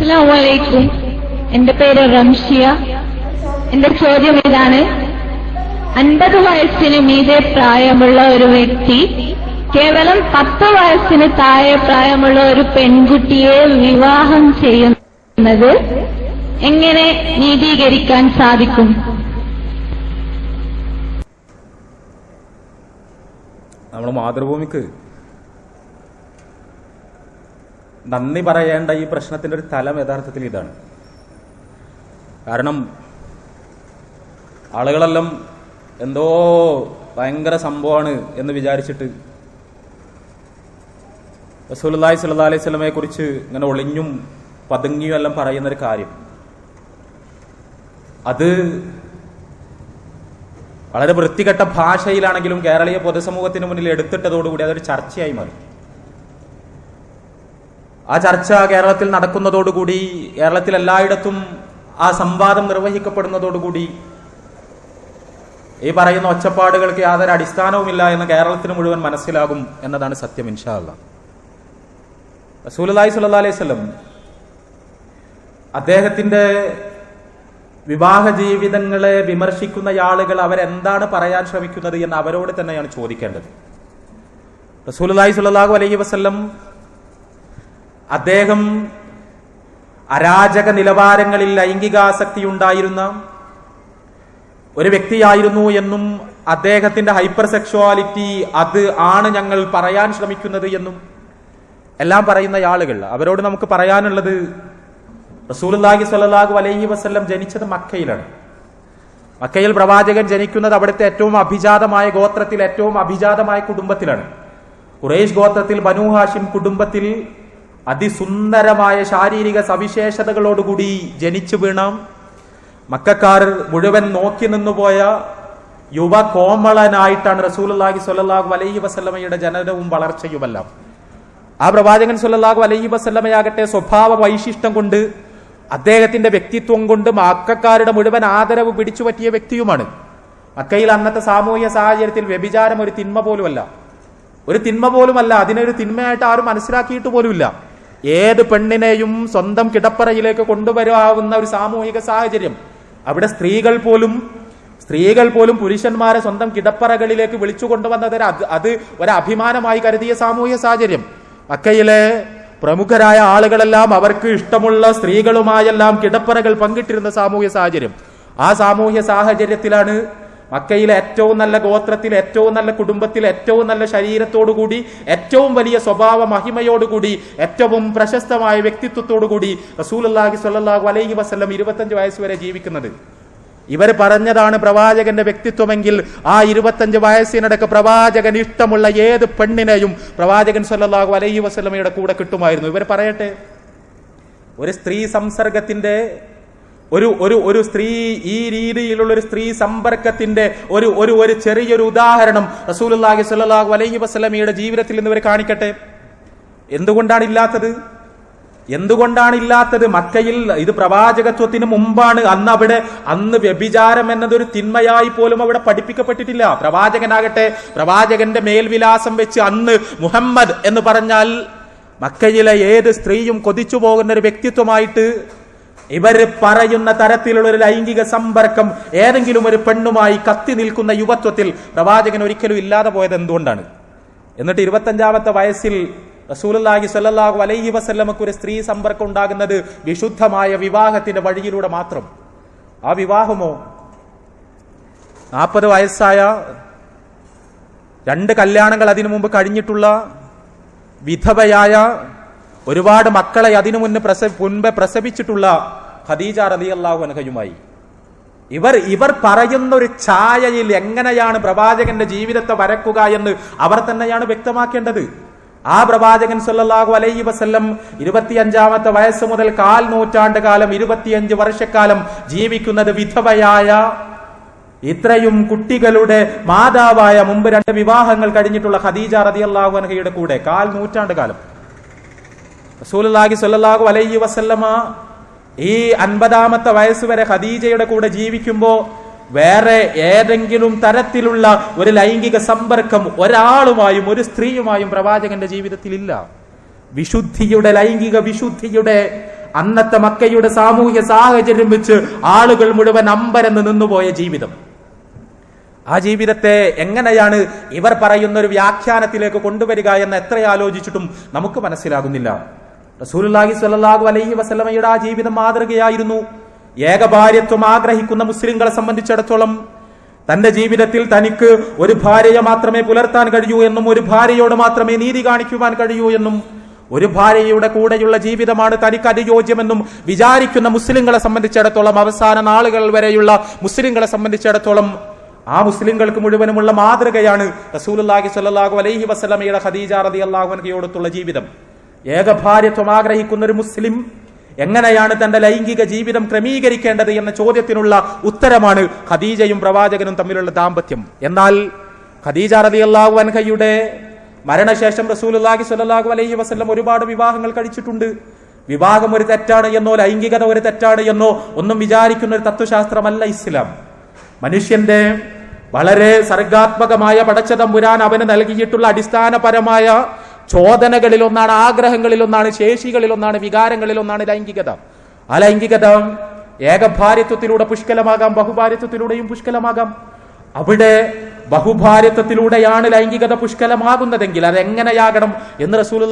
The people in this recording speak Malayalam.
അസ്സലാമലൈക്കും എന്റെ പേര് റംഷിയ. എന്റെ ചോദ്യം ഇതാണ്. അൻപത് വയസ്സിന് മീതെ പ്രായമുള്ള ഒരു വ്യക്തി കേവലം പത്ത് വയസ്സിന് താഴെ പ്രായമുള്ള ഒരു പെൺകുട്ടിയെ വിവാഹം ചെയ്യുന്നത് എങ്ങനെ നീതീകരിക്കാൻ സാധിക്കും? നമ്മുടെ മാതൃഭൂമിക്ക് നന്ദി പറയേണ്ട ഈ പ്രശ്നത്തിന്റെ ഒരു തലം യഥാർത്ഥത്തിൽ ഇതാണ്. കാരണം ആളുകളെല്ലാം എന്തോ ഭയങ്കര സംഭവമാണ് എന്ന് വിചാരിച്ചിട്ട് റസൂലുള്ളാഹി സ്വല്ലല്ലാഹി അലൈഹി സ്വലമയെ കുറിച്ച് ഇങ്ങനെ ഒളിഞ്ഞും പതുങ്ങിയും എല്ലാം പറയുന്ന ഒരു കാര്യം. അത് വളരെ വൃത്തികെട്ട ഭാഷയിലാണെങ്കിലും കേരളീയ പൊതുസമൂഹത്തിന് മുന്നിൽ എടുത്തിട്ടതോടുകൂടി അതൊരു ചർച്ചയായി മാറി. ആ ചർച്ച കേരളത്തിൽ നടക്കുന്നതോടുകൂടി കേരളത്തിൽ എല്ലായിടത്തും ആ സംവാദം നിർവഹിക്കപ്പെടുന്നതോടുകൂടി ഈ പറയുന്ന ഒച്ചപ്പാടുകൾക്ക് യാതൊരു അടിസ്ഥാനവുമില്ല എന്ന് കേരളത്തിന് മുഴുവൻ മനസ്സിലാകും എന്നതാണ് സത്യം ഇൻഷാ അല്ലാ റസൂലുള്ളാഹി സ്വല്ലല്ലാഹി അലൈഹി വസല്ലം അദ്ദേഹത്തിന്റെ വിവാഹ ജീവിതങ്ങളെ വിമർശിക്കുന്ന ആളുകൾ അവരെന്താണ് പറയാൻ ശ്രമിക്കുന്നത് എന്ന് അവരോട് തന്നെയാണ് ചോദിക്കേണ്ടത്. റസൂലുള്ളാഹി സ്വല്ലല്ലാഹു അലൈഹി വസല്ലം അദ്ദേഹം അരാജക നിലവാരങ്ങളിൽ ലൈംഗികാസക്തി ഉണ്ടായിരുന്ന ഒരു വ്യക്തിയായിരുന്നു എന്നും അദ്ദേഹത്തിന്റെ ഹൈപ്പർ സെക്ഷുവാലിറ്റി അത് ആണ് ഞങ്ങൾ പറയാൻ ശ്രമിക്കുന്നത് എന്നും എല്ലാം പറയുന്ന ആളുകൾ. അവരോട് നമുക്ക് പറയാനുള്ളത് റസൂലുള്ളാഹി സ്വല്ലല്ലാഹു അലൈഹി വസല്ലം ജനിച്ചത് മക്കയിലാണ്. മക്കയിൽ പ്രവാചകൻ ജനിക്കുന്നത് അവിടുത്തെ ഏറ്റവും അഭിജാതമായ ഗോത്രത്തിൽ ഏറ്റവും അഭിജാതമായ കുടുംബത്തിലാണ്. ഖുറൈശ് ഗോത്രത്തിൽ ബനു ഹാഷിം കുടുംബത്തിൽ അതിസുന്ദരമായ ശാരീരിക സവിശേഷതകളോടുകൂടി ജനിച്ചു വീണ. മക്കാർ മുഴുവൻ നോക്കി നിന്നുപോയ യുവ കോമളനായിട്ടാണ് റസൂലുള്ളാഹി സ്വല്ലല്ലാഹു അലൈഹി വസല്ലമയുടെ ജനനവും വളർച്ചയുമെല്ലാം. ആ പ്രവാചകൻ സ്വല്ലല്ലാഹു അലൈഹി വസല്ലമയാകട്ടെ സ്വഭാവ വൈശിഷ്ടം കൊണ്ട് അദ്ദേഹത്തിന്റെ വ്യക്തിത്വം കൊണ്ട് മക്കാരുടെ മുഴുവൻ ആദരവ് പിടിച്ചു പറ്റിയ വ്യക്തിയുമാണ്. മക്കയിൽ അന്നത്തെ സാമൂഹ്യ സാഹചര്യത്തിൽ വ്യഭിചാരം ഒരു തിന്മ പോലുമല്ല. ഒരു തിന്മ പോലുമല്ല അതിനൊരു തിന്മയായിട്ട് ആരും മനസ്സിലാക്കിയിട്ട് പോലുമില്ല. ഏത് പെണ്ണിനെയും സ്വന്തം കിടപ്പറയിലേക്ക് കൊണ്ടുവരാവുന്ന ഒരു സാമൂഹിക സാഹചര്യം. അവിടെ സ്ത്രീകൾ പോലും സ്ത്രീകൾ പോലും പുരുഷന്മാരെ സ്വന്തം കിടപ്പറകളിലേക്ക് വിളിച്ചു കൊണ്ടുവന്നത് അത് ഒരു അഭിമാനമായി കരുതിയ സാമൂഹിക സാഹചര്യം. മക്കയിലെ പ്രമുഖരായ ആളുകളെല്ലാം അവർക്ക് ഇഷ്ടമുള്ള സ്ത്രീകളുമായെല്ലാം കിടപ്പറകൾ പങ്കിട്ടിരുന്ന സാമൂഹ്യ സാഹചര്യം. ആ സാമൂഹ്യ സാഹചര്യത്തിലാണ് മക്കയിലെ ഏറ്റവും നല്ല ഗോത്രത്തിൽ ഏറ്റവും നല്ല കുടുംബത്തിൽ ഏറ്റവും നല്ല ശരീരത്തോടുകൂടി ഏറ്റവും വലിയ സ്വഭാവ മഹിമയോടുകൂടി ഏറ്റവും പ്രശസ്തമായ വ്യക്തിത്വത്തോടുകൂടി റസൂലുള്ളാഹി സ്വല്ലല്ലാഹു അലൈഹി വസല്ലം ഇരുപത്തഞ്ച് വയസ്സ് വരെ ജീവിക്കുന്നത്. ഇവർ പറഞ്ഞതാണ് പ്രവാചകന്റെ വ്യക്തിത്വമെങ്കിൽ ആ ഇരുപത്തഞ്ച് വയസ്സിനിടക്ക് പ്രവാചകൻ ഇഷ്ടമുള്ള ഏത് പെണ്ണിനെയും പ്രവാചകൻ സ്വല്ലല്ലാഹു അലൈഹി വസല്ലമയുടെ കൂടെ കിട്ടുമായിരുന്നു. ഇവർ പറയട്ടെ ഒരു സ്ത്രീ സംസർഗത്തിന്റെ ഒരു ഒരു ഒരു സ്ത്രീ ഈ രീതിയിലുള്ള ഒരു സ്ത്രീ സമ്പർക്കത്തിന്റെ ഒരു ഒരു ഒരു ചെറിയൊരു ഉദാഹരണം റസൂലുള്ളാഹി സ്വല്ലല്ലാഹു അലൈഹി വസ്ലമിയുടെ ജീവിതത്തിൽ നിന്ന് ഇവർ കാണിക്കട്ടെ. എന്തുകൊണ്ടാണ് ഇല്ലാത്തത്? എന്തുകൊണ്ടാണ് ഇല്ലാത്തത്? മക്കയിൽ ഇത് പ്രവാചകത്വത്തിന് മുമ്പാണ്. അന്ന് അവിടെ അന്ന് വ്യഭിചാരം എന്നതൊരു തിന്മയായി പോലും അവിടെ പഠിപ്പിക്കപ്പെട്ടിട്ടില്ല. പ്രവാചകനാകട്ടെ പ്രവാചകന്റെ മേൽവിലാസം വെച്ച് അന്ന് മുഹമ്മദ് എന്ന് പറഞ്ഞാൽ മക്കയിലെ ഏത് സ്ത്രീയും കൊതിച്ചു പോകുന്ന ഒരു വ്യക്തിത്വമായിട്ട് ഇവർ പറയുന്ന തരത്തിലുള്ള ഒരു ലൈംഗിക സമ്പർക്കം ഏതെങ്കിലും ഒരു പെണ്ണുമായി കത്തി നിൽക്കുന്ന യുവത്വത്തിൽ പ്രവാചകൻ ഒരിക്കലും ഇല്ലാതെ പോയത് എന്തുകൊണ്ടാണ്? എന്നിട്ട് ഇരുപത്തഞ്ചാമത്തെ വയസ്സിൽ റസൂലുള്ളാഹി സ്വല്ലല്ലാഹു അലൈഹി വസല്ലമക്ക് ഒരു സ്ത്രീ സമ്പർക്കം ഉണ്ടാകുന്നത് വിശുദ്ധമായ വിവാഹത്തിന്റെ വഴിയിലൂടെ മാത്രം. ആ വിവാഹമോ? നാൽപ്പത് വയസ്സായ രണ്ട് കല്യാണങ്ങൾ അതിനു മുമ്പ് കഴിഞ്ഞിട്ടുള്ള വിധവയായ ഒരുപാട് മക്കളെ അതിനു മുന്നേ പ്രസ മുൻപ് പ്രസവിച്ചിട്ടുള്ള ഖദീജ റളിയല്ലാഹു അൻഹയുമായി. ഇവർ ഇവർ പറയുന്ന ഒരു ഛായയിൽ എങ്ങനെയാണ് പ്രവാചകന്റെ ജീവിതത്തെ വരക്കുക എന്ന് അവർ തന്നെയാണ് വ്യക്തമാക്കേണ്ടത്. ആ പ്രവാചകൻ സല്ലാഹു അലൈഹി വസ്ല്ലം ഇരുപത്തിയഞ്ചാമത്തെ വയസ്സ് മുതൽ കാൽ നൂറ്റാണ്ട് കാലം ഇരുപത്തിയഞ്ച് വർഷക്കാലം ജീവിക്കുന്നത് വിധവയായ ഇത്രയും കുട്ടികളുടെ മാതാവായ മുമ്പ് രണ്ട് വിവാഹങ്ങൾ കഴിഞ്ഞിട്ടുള്ള ഖദീജ റളിയല്ലാഹു അൻഹയുടെ കൂടെ കാൽ നൂറ്റാണ്ട് കാലം. റസൂലുള്ളാഹി സല്ലാഹു അലൈഹി വസല്ലമ ഈ അൻപതാമത്തെ വയസ്സ് വരെ ഖദീജയുടെ കൂടെ ജീവിക്കുമ്പോ വേറെ ഏതെങ്കിലും തരത്തിലുള്ള ഒരു ലൈംഗിക സമ്പർക്കം ഒരാളുമായും ഒരു സ്ത്രീയുമായും പ്രവാചകന്റെ ജീവിതത്തിൽ ഇല്ല വിശുദ്ധിയുടെ ലൈംഗിക വിശുദ്ധിയുടെ അന്നത്തെ മക്കയുടെ സാമൂഹ്യ സാഹചര്യം വെച്ച് ആളുകൾ മുഴുവൻ അമ്പരന്ന് നിന്നുപോയ ജീവിതം. ആ ജീവിതത്തെ എങ്ങനെയാണ് ഇവർ പറയുന്ന ഒരു വ്യാഖ്യാനത്തിലേക്ക് കൊണ്ടുവരിക എന്ന് എത്ര ആലോചിച്ചിട്ടും നമുക്ക് മനസ്സിലാകുന്നില്ല. റസൂലുള്ളാഹി സ്വല്ലല്ലാഹു അലൈഹി വസല്ലമയുടെ ആ ജീവിതം മാതൃകയായിരുന്നു. ഏകഭാര്യത്വം ആഗ്രഹിക്കുന്ന മുസ്ലിങ്ങളെ സംബന്ധിച്ചിടത്തോളം തന്റെ ജീവിതത്തിൽ തനിക്ക് ഒരു ഭാര്യയെ മാത്രമേ പുലർത്താൻ കഴിയൂ എന്നും ഒരു ഭാര്യയോട് മാത്രമേ നീതി കാണിക്കുവാൻ കഴിയൂ എന്നും ഒരു ഭാര്യയുടെ കൂടെയുള്ള ജീവിതമാണ് തനിക്ക് അനുയോജ്യമെന്നും വിചാരിക്കുന്ന മുസ്ലിങ്ങളെ സംബന്ധിച്ചിടത്തോളം അവസാന നാളുകൾ വരെയുള്ള മുസ്ലിങ്ങളെ സംബന്ധിച്ചിടത്തോളം ആ മുസ്ലിങ്ങൾക്ക് മുഴുവനുമുള്ള മാതൃകയാണ് റസൂലുള്ളാഹി സ്വല്ലല്ലാഹു അലൈഹി വസല്ലമയുടെ ഖദീജ റളിയല്ലാഹു അൻഹയോടുള്ള ജീവിതം. ഏകഭാര്യത്വം ആഗ്രഹിക്കുന്ന ഒരു മുസ്ലിം എങ്ങനെയാണ് തന്റെ ലൈംഗിക ജീവിതം ക്രമീകരിക്കേണ്ടത് എന്ന ചോദ്യത്തിനുള്ള ഉത്തരമാണ് ഖദീജയും പ്രവാചകനും തമ്മിലുള്ള ദാമ്പത്യം. എന്നാൽ ഖദീജ റളിയല്ലാഹു അൻഹയുടെ മരണശേഷം റസൂലുള്ളാഹി സ്വല്ലല്ലാഹു അലൈഹി വസല്ലം ഒരുപാട് വിവാഹങ്ങൾ കഴിച്ചിട്ടുണ്ട്. വിവാഹം ഒരു തെറ്റാണ് എന്നോ ലൈംഗികത ഒരു തെറ്റാണ് എന്നോ ഒന്നും വിചാരിക്കുന്ന ഒരു തത്വശാസ്ത്രമല്ല ഇസ്ലാം. മനുഷ്യന്റെ വളരെ സർഗാത്മകമായ പടച്ചതമ്പുരാൻ അവന് നൽകിയിട്ടുള്ള അടിസ്ഥാനപരമായ ചോദനകളിലൊന്നാണ് ആഗ്രഹങ്ങളിലൊന്നാണ് ശേഷികളിലൊന്നാണ് വികാരങ്ങളിലൊന്നാണ് ലൈംഗികത. ആ ലൈംഗികത ഏകഭാര്യത്വത്തിലൂടെ പുഷ്കലമാകാം ബഹുഭാരിത്വത്തിലൂടെയും പുഷ്കലമാകാം. അവിടെ ബഹുഭാരിത്വത്തിലൂടെയാണ് ലൈംഗികത പുഷ്കലമാകുന്നതെങ്കിൽ അതെങ്ങനെയാകണം എന്ന് റസൂൽ